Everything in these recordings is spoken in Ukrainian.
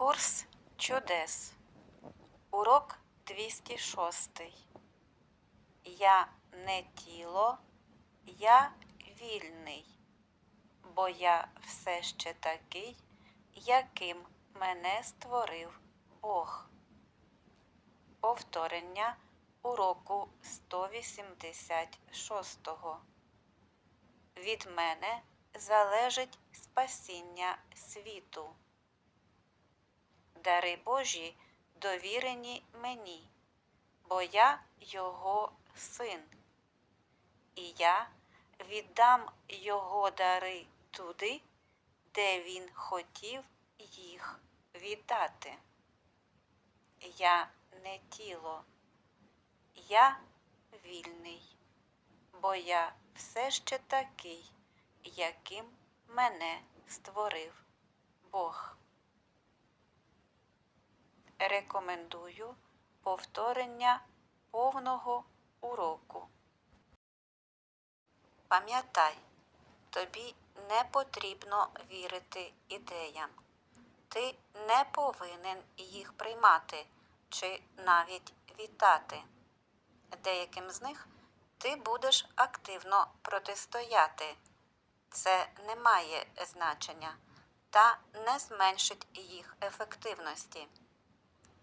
Курс чудес. Урок 206. Я не тіло, я вільний, бо я все ще такий, яким мене створив Бог. Повторення уроку 186. Від мене залежить спасіння світу. Дари Божі довірені мені, бо я його син, і я віддам його дари туди, де він хотів їх віддати. Я не тіло, я вільний, бо я все ще такий, яким мене створив Бог. Рекомендую повторення повного уроку. Пам'ятай, тобі не потрібно вірити ідеям. Ти не повинен їх приймати чи навіть вітати. Деяким з них ти будеш активно протистояти. Це не має значення та не зменшить їх ефективності.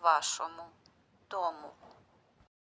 Вашому дому.